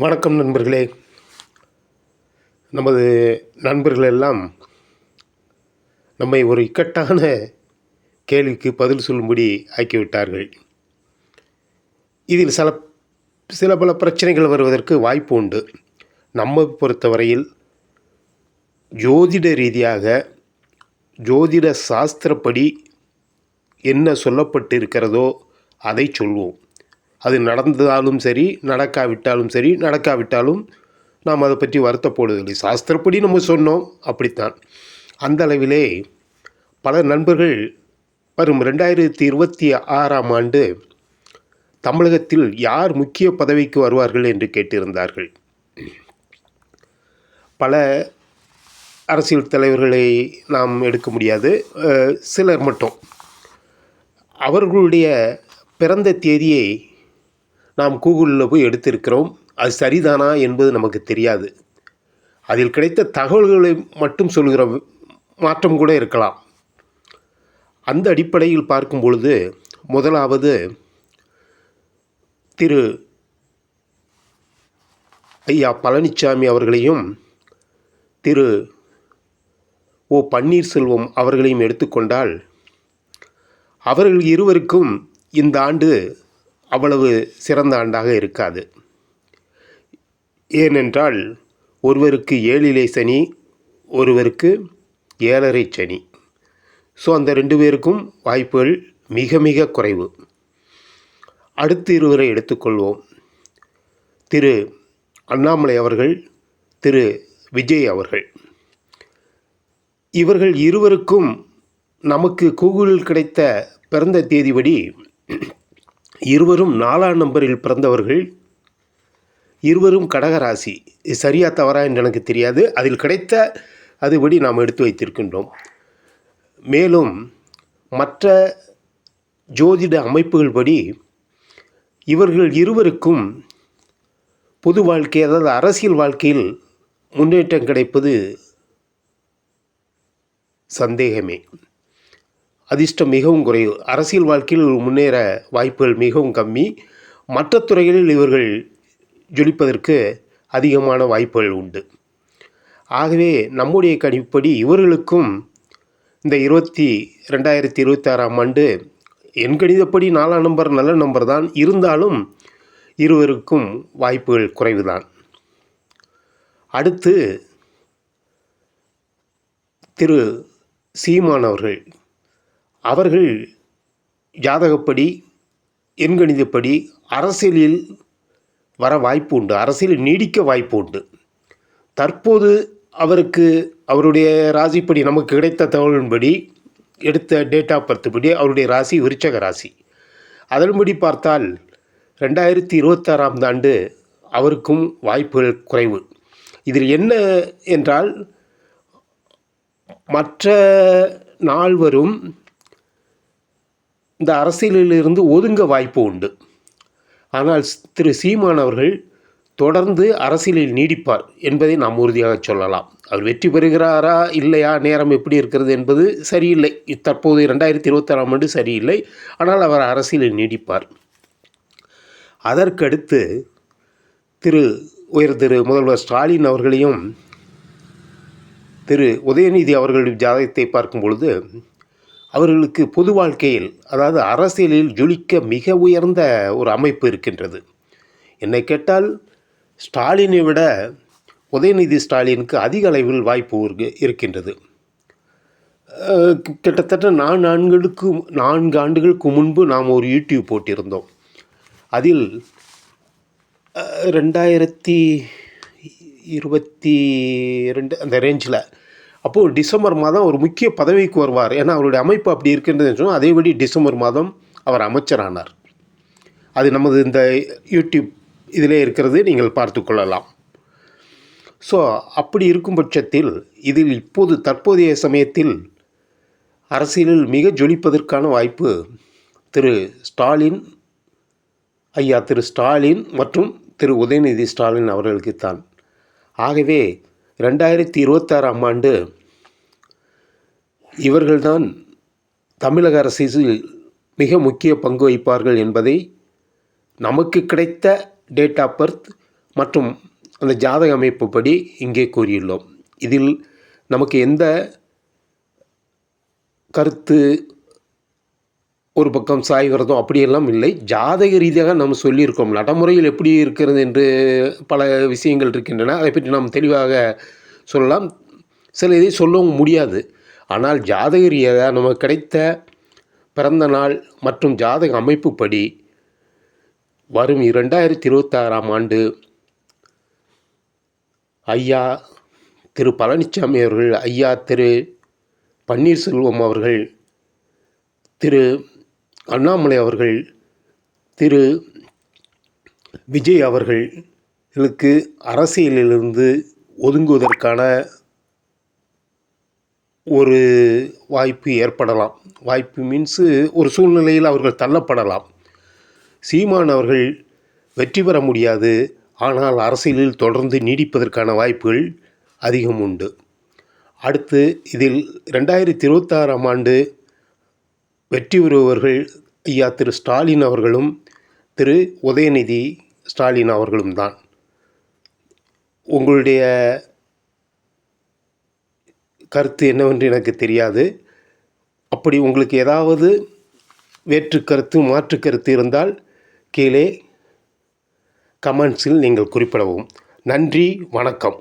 வணக்கம் நண்பர்களே. நமது நண்பர்கள் எல்லாம் நம்மை ஒரு இக்கட்டான கேள்விக்கு பதில் சொல்லும்படி ஆக்கிவிட்டார்கள். இதில் சில சில பல பிரச்சனைகள் வருவதற்கு வாய்ப்பு உண்டு. நம்மை பொறுத்தவரையில் ஜோதிட ரீதியாக ஜோதிட சாஸ்திரப்படி என்ன சொல்லப்பட்டிருக்கிறதோ அதை சொல்வோம். அது நடந்தாலும் சரி நடக்காவிட்டாலும் சரி நடக்காவிட்டாலும் நாம் அதை பற்றி வருத்தப்படுவதில்லை. சாஸ்திரப்படி நம்ம சொன்னோம் அப்படித்தான். அந்த அளவிலே பல நண்பர்கள் வரும் ரெண்டாயிரத்தி இருபத்தி ஆறாம் ஆண்டு தமிழகத்தில் யார் முக்கிய பதவிக்கு வருவார்கள் என்று கேட்டிருந்தார்கள். பல அரசியல் தலைவர்களை நாம் எடுக்க முடியாது. சிலர் மட்டும். அவர்களுடைய பிறந்த தேதியை நாம் கூகுளில் போய் எடுத்திருக்கிறோம். அது சரிதானா என்பது நமக்கு தெரியாது. அதில் கிடைத்த தகவல்களை மட்டும் சொல்கிற மாற்றம் கூட இருக்கலாம். அந்த அடிப்படையில் பார்க்கும் பொழுது முதலாவது திரு ஐயா பழனிசாமி அவர்களையும் திரு ஓ பன்னீர்செல்வம் அவர்களையும் எடுத்துக்கொண்டால் அவர்கள் இருவருக்கும் இந்த ஆண்டு அவ்வளவு சிறந்த ஆண்டாக இருக்காது. ஏனென்றால் ஒருவருக்கு ஏழிலை சனி ஒருவருக்கு ஏழரை சனி. ஸோ அந்த ரெண்டு பேருக்கும் வாய்ப்புகள் மிக மிக குறைவு. அடுத்து இருவரை எடுத்துக்கொள்வோம். திரு அண்ணாமலை அவர்கள் திரு விஜய் அவர்கள். இவர்கள் இருவருக்கும் நமக்கு கூகுளில் கிடைத்த பிறந்த தேதிபடி இருவரும் நாலாம் நம்பரில் பிறந்தவர்கள். இருவரும் கடகராசி. இது சரியா தவறா என்று எனக்கு தெரியாது. அதில் கிடைத்த அதுபடி நாம் எடுத்து வைத்திருக்கின்றோம். மேலும் மற்ற ஜோதிட அமைப்புகள் படி இவர்கள் இருவருக்கும் பொது வாழ்க்கை அதாவது அரசியல் வாழ்க்கையில் முன்னேற்றம் கிடைப்பது சந்தேகமே. அதிர்ஷ்டம் மிகவும் குறைவு. அரசியல் வாழ்க்கையில் முன்னேற வாய்ப்புகள் மிகவும் கம்மி. மற்ற துறைகளில் இவர்கள் ஜொலிப்பதற்கு அதிகமான வாய்ப்புகள் உண்டு. ஆகவே நம்முடைய கணிப்படி இவர்களுக்கும் இந்த இருபத்தி ரெண்டாயிரத்தி இருபத்தாறாம் ஆண்டு என் கணிதப்படி நாலாம் நம்பர் நல்ல நம்பர் தான். இருந்தாலும் இருவருக்கும் வாய்ப்புகள் குறைவுதான். அடுத்து திரு சீமான் அவர்கள். அவர்கள் ஜாதகப்படி எண்கணிதப்படி அரசியலில் வர வாய்ப்பு உண்டு. அரசியலில் நீடிக்க வாய்ப்பு உண்டு. தற்போது அவருக்கு அவருடைய ராசிப்படி நமக்கு கிடைத்த தகவலின்படி எடுத்த டேட் ஆஃப் பர்த் படி அவருடைய ராசி விருச்சக ராசி. அதன்படி பார்த்தால் ரெண்டாயிரத்தி இருபத்தாறாம் ஆண்டு அவருக்கும் வாய்ப்புகள் குறைவு. இதில் என்ன என்றால் மற்ற நால்வரும் இந்த அரசியலிலிருந்து ஒதுங்க வாய்ப்பு உண்டு. ஆனால் திரு சீமான் அவர்கள் தொடர்ந்து அரசியலில் நீடிப்பார் என்பதை நாம் உறுதியாக சொல்லலாம். அவர் வெற்றி பெறுகிறாரா இல்லையா நேரம் எப்படி இருக்கிறது என்பது சரியில்லை. தற்போது ரெண்டாயிரத்தி இருபத்தாறாம் ஆண்டு சரியில்லை. ஆனால் அவர் அரசியலில் நீடிப்பார். அதற்கடுத்து திரு உயர் திரு முதல்வர் ஸ்டாலின் அவர்களையும் திரு உதயநிதி அவர்களின் ஜாதகத்தை பார்க்கும் பொழுது அவர்களுக்கு பொது வாழ்க்கையில் அதாவது அரசியலில் ஜொலிக்க மிக உயர்ந்த ஒரு அமைப்பு இருக்கின்றது. என்னை கேட்டால் ஸ்டாலினை விட உதயநிதி ஸ்டாலினுக்கு அதிக அளவில் வாய்ப்பு இருக்கின்றது. கிட்டத்தட்ட நான் ஆண்டுகளுக்கு நான்கு ஆண்டுகளுக்கு முன்பு நாம் ஒரு யூடியூப் போட்டிருந்தோம். அதில் ரெண்டாயிரத்தி இருபத்தி ரெண்டு அந்த ரேஞ்சில் அப்போது டிசம்பர் மாதம் ஒரு முக்கிய பதவிக்கு வருவார். ஏன்னா அவருடைய அமைப்பு அப்படி இருக்கின்றதுன்னு சொன்னால் அதேபடி டிசம்பர் மாதம் அவர் அமைச்சரானார். அது நமது இந்த யூடியூப் இதிலே இருக்கிறது நீங்கள் பார்த்து கொள்ளலாம். ஸோ அப்படி இருக்கும் பட்சத்தில் இதில் இப்போது தற்போதைய சமயத்தில் அரசியலில் மிக ஜொலிப்பதற்கான வாய்ப்பு திரு ஸ்டாலின் ஐயா திரு ஸ்டாலின் மற்றும் திரு உதயநிதி ஸ்டாலின் அவர்களுக்குத்தான். ஆகவே ரெண்டாயிரத்தி இருபத்தாறாம் ஆண்டு இவர்கள்தான் தமிழக அரசியலில் மிக முக்கிய பங்கு வகிப்பார்கள் என்பதை நமக்கு கிடைத்த டேட் ஆஃப் பர்த் மற்றும் அந்த ஜாதக அமைப்புப்படி இங்கே கூறியுள்ளோம். இதில் நமக்கு எந்த கருத்து ஒரு பக்கம் சாய்கிறதோ அப்படியெல்லாம் இல்லை. ஜாதக ரீதியாக நாம் சொல்லியிருக்கோம். நடைமுறையில் எப்படி இருக்கிறது என்று பல விஷயங்கள் இருக்கின்றன. அதை பற்றி நாம் தெளிவாக சொல்லலாம். சில இதை சொல்லவும் முடியாது. ஆனால் ஜாதக ரீதியாக நமக்கு கிடைத்த பிறந்த நாள் மற்றும் ஜாதக அமைப்புப்படி வரும் இரண்டாயிரத்தி இருபத்தாறாம் ஆண்டு ஐயா திரு பழனிசாமி அவர்கள் ஐயா திரு பன்னீர்செல்வம் அவர்கள் திரு அண்ணாமலை அவர்கள் திரு. விஜய் அவர்களுக்கு அரசியலிலிருந்து ஒதுங்குவதற்கான ஒரு வாய்ப்பு ஏற்படலாம். வாய்ப்பு மீன்ஸு ஒரு சூழ்நிலையில் அவர்கள் தள்ளப்படலாம். சீமான் அவர்கள் வெற்றி பெற முடியாது. ஆனால் அரசியலில் தொடர்ந்து நீடிப்பதற்கான வாய்ப்புகள் அதிகம் உண்டு. அடுத்து இதில் ரெண்டாயிரத்தி இருபத்தாறாம் ஆண்டு வெற்றி பெறுபவர்கள் ஐயா திரு ஸ்டாலின் அவர்களும் திரு உதயநிதி ஸ்டாலின் அவர்களும் தான். உங்களுடைய கருத்து என்னவென்று எனக்கு தெரியாது. அப்படி உங்களுக்கு ஏதாவது வேற்று கருத்து மாற்று கருத்து இருந்தால் கீழே கமெண்ட்ஸில் நீங்கள் குறிப்பிடவும். நன்றி வணக்கம்.